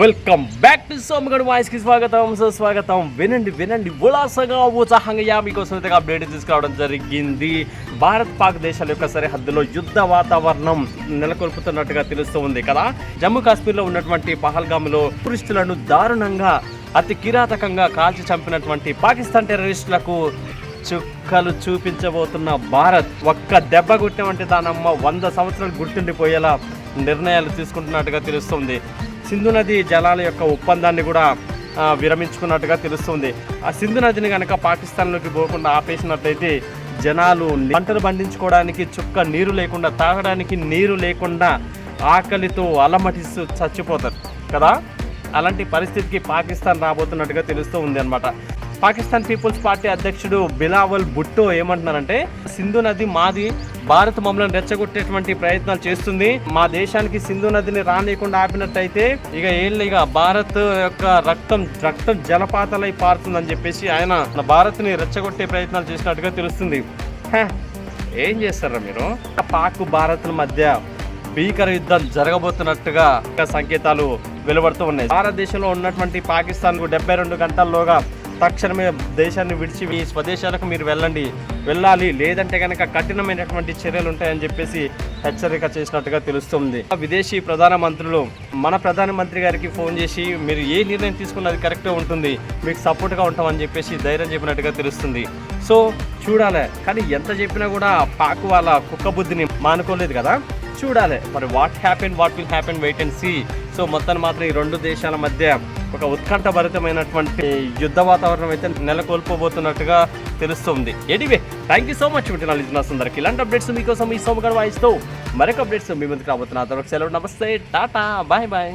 Welcome back to Somagad వాయిస్కి స్వాగతం. సుస్వాగతం వినండి వినండి. ఉల్లాసంగా ఉత్సాహంగా మీకోసం అయితే అప్డేట్ తీసుకురావడం జరిగింది. భారత్ పాక్ దేశాల యొక్క సరిహద్దులో యుద్ధ వాతావరణం నెలకొల్పుతున్నట్టుగా తెలుస్తూ ఉంది కదా. జమ్మూ కాశ్మీర్లో ఉన్నటువంటి పహల్గామ్లో టూరిస్టులను దారుణంగా అతి కిరాతకంగా కాల్చి చంపినటువంటి పాకిస్తాన్ టెర్రరిస్టులకు చుక్కలు చూపించబోతున్న భారత్ ఒక్క దెబ్బ కొట్టినటువంటి దానమ్మ వంద సంవత్సరాలు గుర్తుండిపోయేలా నిర్ణయాలు తీసుకుంటున్నట్టుగా తెలుస్తుంది. సింధు నది జలాల యొక్క ఒప్పందాన్ని కూడా విరమించుకున్నట్టుగా తెలుస్తుంది. ఆ సింధు నదిని కనుక పాకిస్తాన్లోకి పోకుండా ఆపేసినట్లయితే జనాలు పంటలు పండించుకోవడానికి చుక్క నీరు లేకుండా తాగడానికి నీరు లేకుండా ఆకలితో అలమటిస్తూ చచ్చిపోతారు కదా? అలాంటి పరిస్థితికి పాకిస్తాన్ రాబోతున్నట్టుగా తెలుస్తూ ఉంది అనమాట పాకిస్తాన్ పీపుల్స్ పార్టీ అధ్యక్షుడు బిలావల్ భుట్టో ఏమంటున్నారంటే సింధు నది మాది భారత్ మమ్మల్ని రెచ్చగొట్టేటువంటి ప్రయత్నాలు చేస్తుంది. మా దేశానికి సింధు నదిని రానియకుండా ఆపినట్టయితే ఇక ఏం ఇక భారత్ యొక్క రక్తం రక్తం జలపాతాలై పారుతుందని చెప్పేసి ఆయన భారత్ని రెచ్చగొట్టే ప్రయత్నాలు చేసినట్టుగా తెలుస్తుంది. ఏం చేస్తారా మీరు? పాక్ భారత్ల మధ్య భీకర యుద్ధం జరగబోతున్నట్టుగా సంకేతాలు వెలువడుతూ ఉన్నాయి. భారతదేశంలో ఉన్నటువంటి పాకిస్తాన్ డెబ్బై రెండు గంటల్లోగా తక్షణమే దేశాన్ని విడిచి మీ స్వదేశాలకు మీరు వెళ్ళండి వెళ్ళాలి. లేదంటే కనుక కఠినమైనటువంటి చర్యలు ఉంటాయని చెప్పేసి హెచ్చరిక చేసినట్టుగా తెలుస్తుంది. విదేశీ ప్రధాన మంత్రులు మన ప్రధానమంత్రి గారికి ఫోన్ చేసి మీరు ఏ నిర్ణయం తీసుకున్నది కరెక్ట్గా ఉంటుంది మీకు సపోర్ట్గా ఉంటామని చెప్పేసి ధైర్యం చెప్పినట్టుగా తెలుస్తుంది. సో చూడాలి. కానీ ఎంత చెప్పినా కూడా పాకు వాళ్ళ కుక్క బుద్ధిని మానుకోలేదు కదా. చూడాలి. మరి what happen what will happen wait and see so మొత్తాన్ని మాత్రం ఈ రెండు దేశాల మధ్య ఒక ఉత్కంఠభరితమైనటువంటి యుద్ధ వాతావరణం అయితే నెలకొల్పబోతున్నట్టుగా తెలుస్తుంది. ఎడివే థ్యాంక్ యూ సో మచ్ వింటున్న నా అందరికి. ఇలాంటి అప్డేట్స్ మీకోసం ఈ సోమగారు వాయిస్తూ మరొక అప్డేట్స్ మీ ముందుకు రాబోతున్నా తర్వాత సెలవు. నమస్తే టాటా బాయ్ బాయ్.